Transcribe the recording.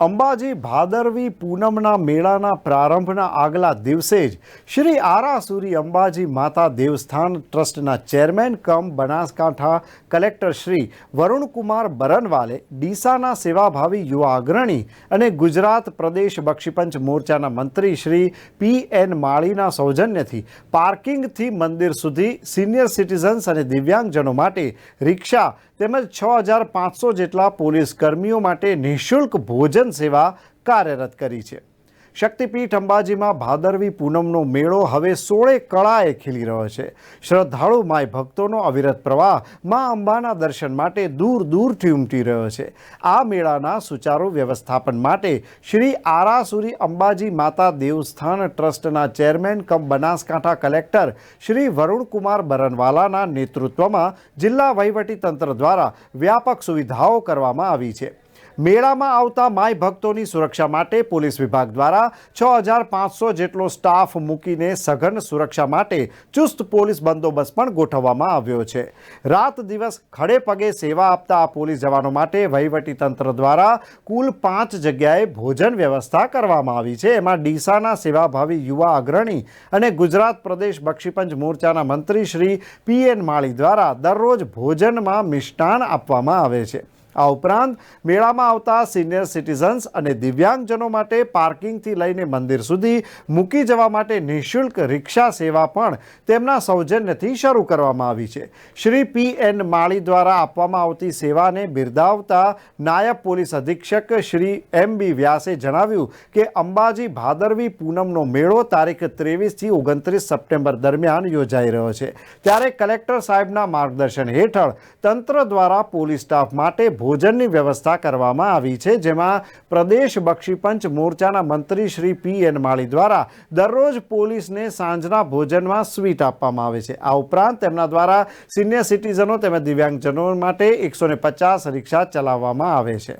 અંબાજી ભાદરવી પૂનમના મેળાના પ્રારંભના આગલા દિવસે જ શ્રી આરાસુરી અંબાજી માતા દેવસ્થાન ટ્રસ્ટના chairman cum Banaskantha collector Shri Varunkumar બરનવાલે ડીસાના સેવાભાવી યુવા અગ્રણી અને ગુજરાત પ્રદેશ બક્ષીપંચ મોરચાના મંત્રી શ્રી પી એન માળીના સૌજન્યથી પાર્કિંગથી મંદિર સુધી સિનિયર સિટીઝન્સ અને દિવ્યાંગજનો માટે રિક્ષા તેમજ છ હજાર પાંચસો જેટલા પોલીસ કર્મીઓ માટે નિઃશુલ્ક ભોજન સેવા કાર્યરત કરી છે. શક્તિપીઠ અંબાજીમાં ભાદરવી પૂનમનો મેળો હવે સોળે કળાએ ખીલી રહ્યો છે. શ્રદ્ધાળુ માય ભક્તોનો અવિરત પ્રવાહ મા અંબાના દર્શન માટે દૂર દૂરથી ઉમટી રહ્યો છે. આ મેળાના સુચારુ વ્યવસ્થાપન માટે શ્રી આરાસુરી અંબાજી માતા દેવસ્થાન ટ્રસ્ટના chairman cum Banaskantha collector Shri Varunkumar બરનવાલાના નેતૃત્વમાં જિલ્લા વહીવટીતંત્ર દ્વારા વ્યાપક સુવિધાઓ કરવામાં આવી છે. મેળામાં આવતા માય ભક્તોની સુરક્ષા માટે પોલીસ વિભાગ દ્વારા છ હજાર પાંચસો જેટલો સ્ટાફ મૂકીને સઘન સુરક્ષા માટે ચુસ્ત પોલીસ બંદોબસ્ત પણ ગોઠવવામાં આવ્યો છે. રાત દિવસ ખડે પગે સેવા આપતા આ પોલીસ જવાનો માટે વહીવટી તંત્ર દ્વારા કુલ પાંચ જગ્યાએ ભોજન વ્યવસ્થા કરવામાં આવી છે. એમાં ડીસાના સેવાભાવી યુવા અગ્રણી અને ગુજરાત પ્રદેશ બક્ષીપંચ મોરચાના મંત્રી શ્રી પી એન માળી દ્વારા દરરોજ ભોજનમાં મિષ્ટાન આપવામાં આવે છે. આ ઉપરાંત મેળામાં આવતા સિનિયર સિટીઝન્સ અને દિવ્યાંગજનો માટે પાર્કિંગથી લઈને મંદિર સુધી મૂકી જવા માટે નિઃશુલ્ક રિક્ષા સેવા પણ તેમના સૌજન્યથી શરૂ કરવામાં આવી છે. શ્રી પી એન માળી દ્વારા આપવામાં આવતી સેવાને બિરદાવતા નાયબ પોલીસ અધિક્ષક શ્રી એમ બી વ્યાસે જણાવ્યું કે અંબાજી ભાદરવી પૂનમનો મેળો તારીખ ત્રેવીસથી ઓગણત્રીસ સપ્ટેમ્બર દરમિયાન યોજાઈ રહ્યો છે. ત્યારે કલેક્ટર સાહેબના માર્ગદર્શન હેઠળ તંત્ર દ્વારા પોલીસ સ્ટાફ માટે ભોજનની વ્યવસ્થા કરવામાં આવી છે, જેમાં પ્રદેશ બક્ષીપંચ મોરચાના મંત્રી શ્રી પી એન માળી દ્વારા દરરોજ પોલીસને સાંજના ભોજનમાં સ્વીટ આપવામાં આવે છે. આ ઉપરાંત તેમના દ્વારા સિનિયર સિટીઝનો તેમજ દિવ્યાંગજનો માટે એકસો પચાસ રિક્ષા ચલાવવામાં આવે છે.